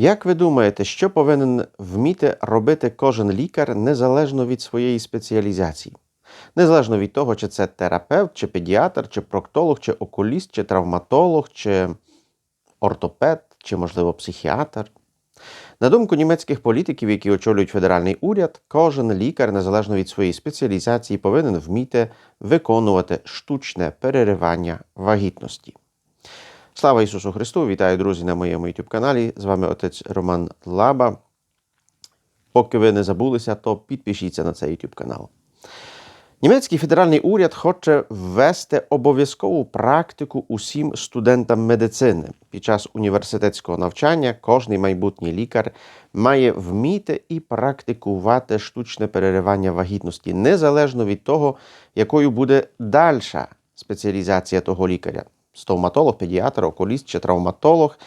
Як ви думаєте, що повинен вміти робити кожен лікар незалежно від своєї спеціалізації? Незалежно від того, чи це терапевт, чи педіатр, чи проктолог, чи окуліст, чи травматолог, чи ортопед, чи, можливо, психіатр. На думку німецьких політиків, які очолюють федеральний уряд, кожен лікар, незалежно від своєї спеціалізації, повинен вміти виконувати штучне переривання вагітності. Слава Ісусу Христу! Вітаю, друзі, на моєму YouTube каналі. З вами отець Роман Лаба. Поки ви не забулися, то підпишіться на цей YouTube канал. Німецький федеральний уряд хоче ввести обов'язкову практику усім студентам медицини. Під час університетського навчання кожний майбутній лікар має вміти і практикувати штучне переривання вагітності, незалежно від того, якою буде дальша спеціалізація того лікаря. Стоматолог, педіатр, окуліст чи травматолог.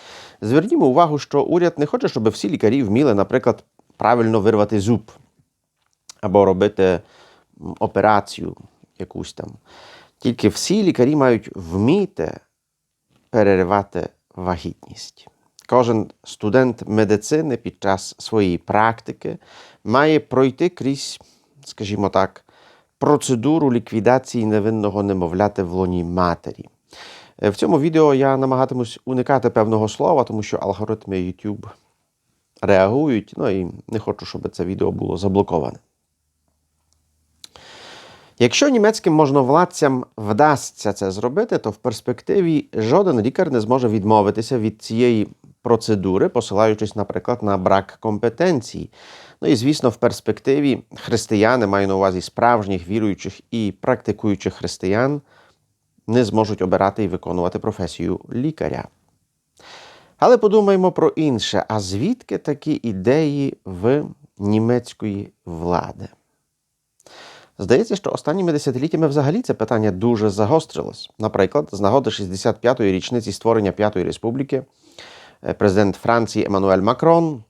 Звернімо увагу, що уряд не хоче, щоб всі лікарі вміли, наприклад, правильно вирвати зуб або робити операцію якусь там. Тільки всі лікарі мають вміти переривати вагітність. Кожен студент медицини під час своєї практики має пройти крізь, скажімо так, процедуру ліквідації невинного немовляти в лоні матері. В цьому відео я намагатимусь уникати певного слова, тому що алгоритми YouTube реагують, ну і не хочу, щоб це відео було заблоковане. Якщо німецьким можновладцям вдасться це зробити, то в перспективі жоден лікар не зможе відмовитися від цієї процедури, посилаючись, наприклад, на брак компетенції. Ну і звісно, в перспективі християни маю на увазі справжніх віруючих і практикуючих християн не зможуть обирати і виконувати професію лікаря. Але подумаємо про інше: а звідки такі ідеї в німецької влади? Здається, що останніми десятиліттями взагалі це питання дуже загострилось. Наприклад, з нагоди 65-ї річниці створення П'ятої республіки, президент Франції Еммануель Макрон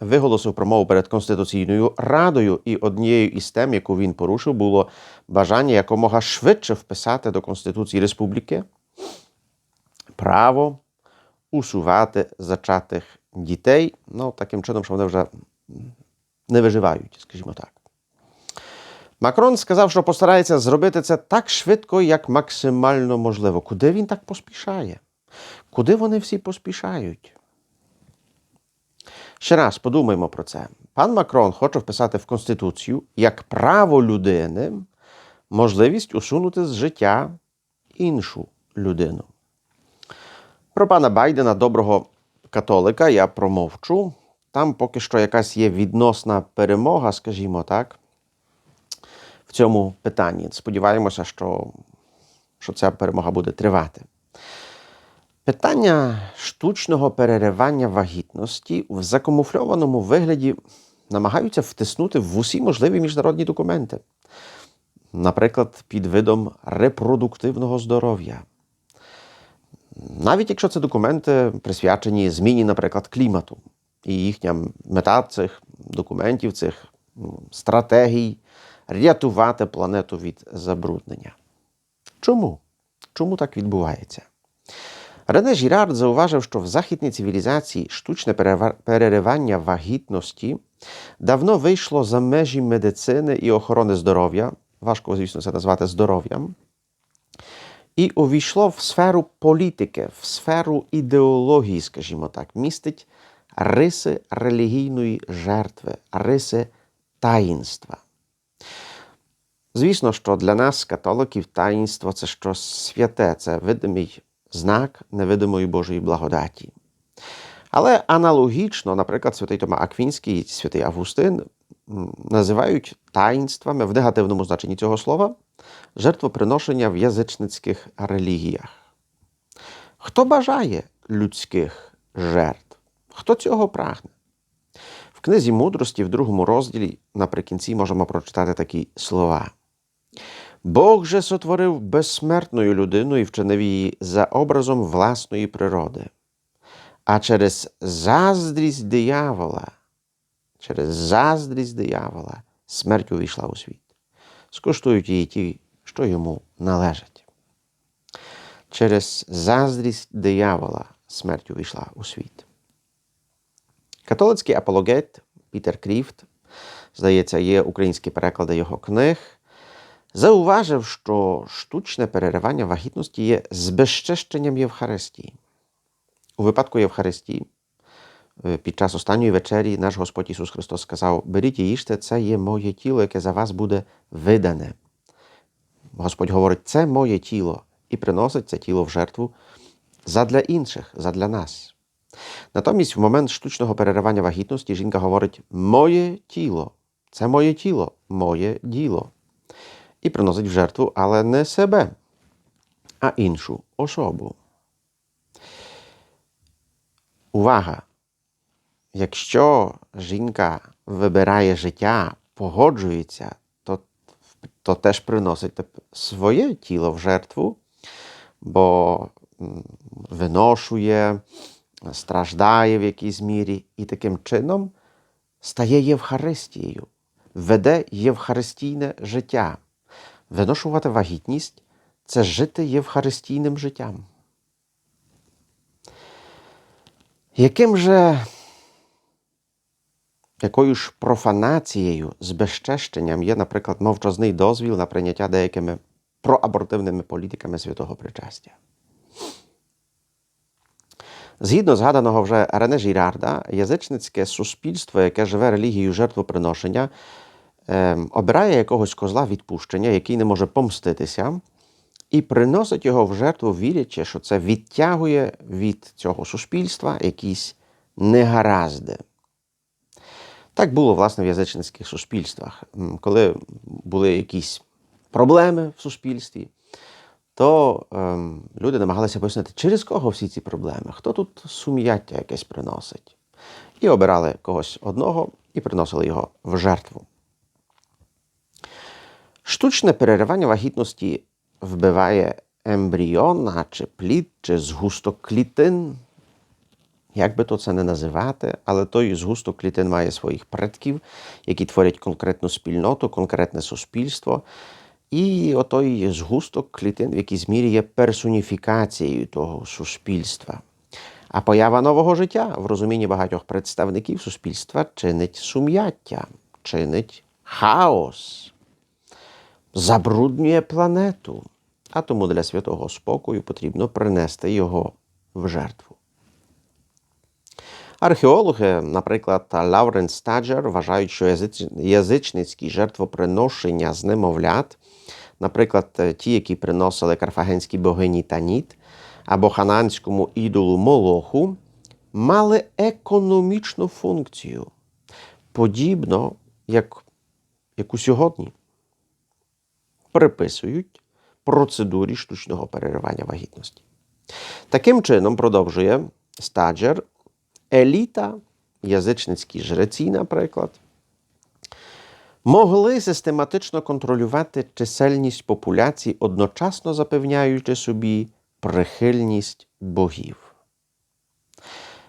виголосив промову перед Конституційною Радою, і однією із тем, яку він порушив, було бажання якомога швидше вписати до Конституції Республіки право усувати зачатих дітей, ну таким чином, що вони вже не виживають, скажімо так. Макрон сказав, що постарається зробити це так швидко, як максимально можливо. Куди він так поспішає? Куди вони всі поспішають? Ще раз подумаймо про це. Пан Макрон хоче вписати в Конституцію як право людини можливість усунути з життя іншу людину. Про пана Байдена, доброго католика, я промовчу. Там поки що якась є відносна перемога, скажімо так, в цьому питанні. Сподіваємося, що, що ця перемога буде тривати. Питання штучного переривання вагітності в закамуфльованому вигляді намагаються втиснути в усі можливі міжнародні документи, наприклад, під видом репродуктивного здоров'я. Навіть якщо це документи присвячені зміні, наприклад, клімату, і їхня мета цих документів, цих стратегій рятувати планету від забруднення. Чому? Чому так відбувається? Рене Жірард зауважив, що в західній цивілізації штучне переривання вагітності давно вийшло за межі медицини і охорони здоров'я, важко, звісно, це назвати здоров'ям, і увійшло в сферу політики, в сферу ідеології, скажімо так, містить риси релігійної жертви, риси таїнства. Звісно, що для нас, католиків, таїнство це щось святе, це видимий знак невидимої Божої благодаті. Але аналогічно, наприклад, святий Тома Аквінський і святий Августин називають таїнствами в негативному значенні цього слова жертвоприношення в язичницьких релігіях. Хто бажає людських жертв? Хто цього прагне? В книзі мудрості в другому розділі наприкінці можемо прочитати такі слова. Бог же сотворив безсмертною людину і вчинив її за образом власної природи. А через заздрість диявола, через заздрість диявола смерть увійшла у світ. Скуштують її ті, що йому належать. Через заздрість диявола смерть увійшла у світ. Католицький апологет Пітер Кріфт, здається, є українські переклади його книг, зауважив, що штучне переривання вагітності є збезчещенням Євхаристії. У випадку Євхаристії е, під час останньої вечері наш Господь Ісус Христос сказав: Беріть і їжте, це є моє тіло, яке за вас буде видане. Господь говорить, це моє тіло, і приносить це тіло в жертву задля інших, задля нас. Натомість, в момент штучного переривання вагітності жінка говорить моє тіло, це моє тіло, моє діло. І приносить в жертву, але не себе, а іншу особу. Увага! Якщо жінка вибирає життя, погоджується, то, то теж приносить своє тіло в жертву, бо виношує, страждає в якійсь мірі і таким чином стає Євхаристією, веде євхаристійне життя. Виношувати вагітність це жити євхаристійним життям. Яким же, якою ж профанацією, збезчещенням є, наприклад, мовчазний дозвіл на прийняття деякими проабортивними політиками святого причастя? Згідно згаданого вже Рене Жірарда, язичницьке суспільство, яке живе релігією жертвоприношення, обирає якогось козла відпущення, який не може помститися, і приносить його в жертву, вірячи, що це відтягує від цього суспільства якісь негаразди. Так було, власне, в язичницьких суспільствах. Коли були якісь проблеми в суспільстві, то ем, люди намагалися пояснити, через кого всі ці проблеми, хто тут сум'яття якесь приносить. І обирали когось одного і приносили його в жертву. Штучне переривання вагітності вбиває ембріон, чи плід, чи згусток клітин. Як би то це не називати, але той згусток клітин має своїх предків, які творять конкретну спільноту, конкретне суспільство. І отой згусток клітин в якійсь мірі є персоніфікацією того суспільства. А поява нового життя в розумінні багатьох представників суспільства чинить сум'яття, чинить хаос, забруднює планету. А тому для святого спокою потрібно принести його в жертву. Археологи, наприклад, Лауренс Стаджер, вважають, що язичницькі жертвоприношення з немовлят, наприклад, ті, які приносили карфагенській богині Таніт або хананському ідолу Молоху, мали економічну функцію, подібно як, як у сьогодні. Приписують процедурі штучного переривання вагітності. Таким чином, продовжує Стаджер, еліта, язичницькі жреці, наприклад, могли систематично контролювати чисельність популяцій, одночасно запевняючи собі прихильність богів.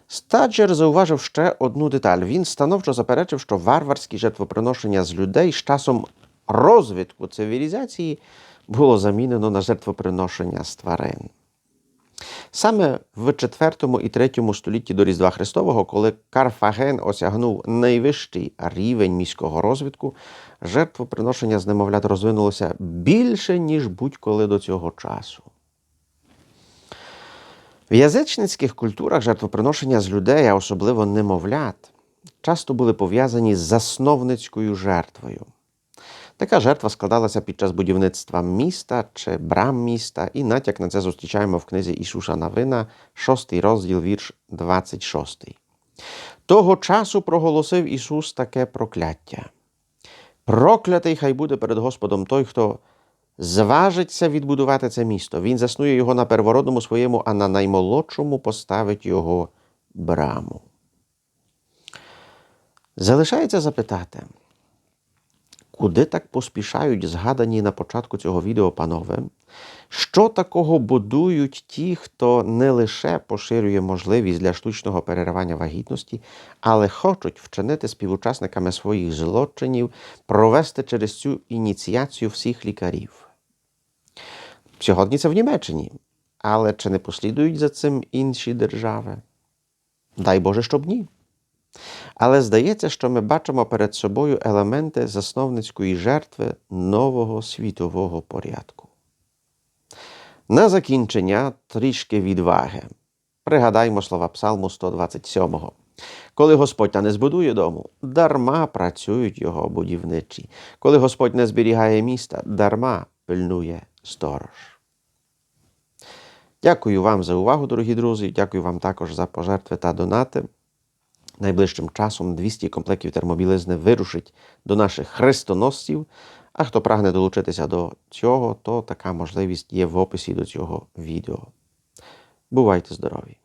Стаджер зауважив ще одну деталь. Він становчо заперечив, що варварські жертвоприношення з людей з часом розвитку цивілізації було замінено на жертвоприношення з тварин. Саме в 4 і 3 столітті до Різдва Христового, коли Карфаген осягнув найвищий рівень міського розвитку, жертвоприношення з немовлят розвинулося більше, ніж будь-коли до цього часу. В язичницьких культурах жертвоприношення з людей, а особливо немовлят, часто були пов'язані з засновницькою жертвою. Така жертва складалася під час будівництва міста чи брам міста, і натяк на це зустрічаємо в книзі Ісуша Навина, 6 розділ, вірш 26. Того часу проголосив Ісус таке прокляття. Проклятий хай буде перед Господом той, хто зважиться відбудувати це місто. Він заснує його на первородному своєму, а на наймолодшому поставить його браму. Залишається запитати. Куди так поспішають згадані на початку цього відео панове? Що такого будують ті, хто не лише поширює можливість для штучного переривання вагітності, але хочуть вчинити співучасниками своїх злочинів, провести через цю ініціацію всіх лікарів? Сьогодні це в Німеччині. Але чи не послідують за цим інші держави? Дай Боже, щоб ні. Але здається, що ми бачимо перед собою елементи засновницької жертви нового світового порядку. На закінчення трішки відваги. Пригадаймо слова Псалму 127. Коли Господь не збудує дому, дарма працюють його будівничі. Коли Господь не зберігає міста, дарма пильнує сторож. Дякую вам за увагу, дорогі друзі. Дякую вам також за пожертви та донати. Найближчим часом 200 комплектів термобілизни вирушить до наших хрестоносців. А хто прагне долучитися до цього, то така можливість є в описі до цього відео. Бувайте здорові!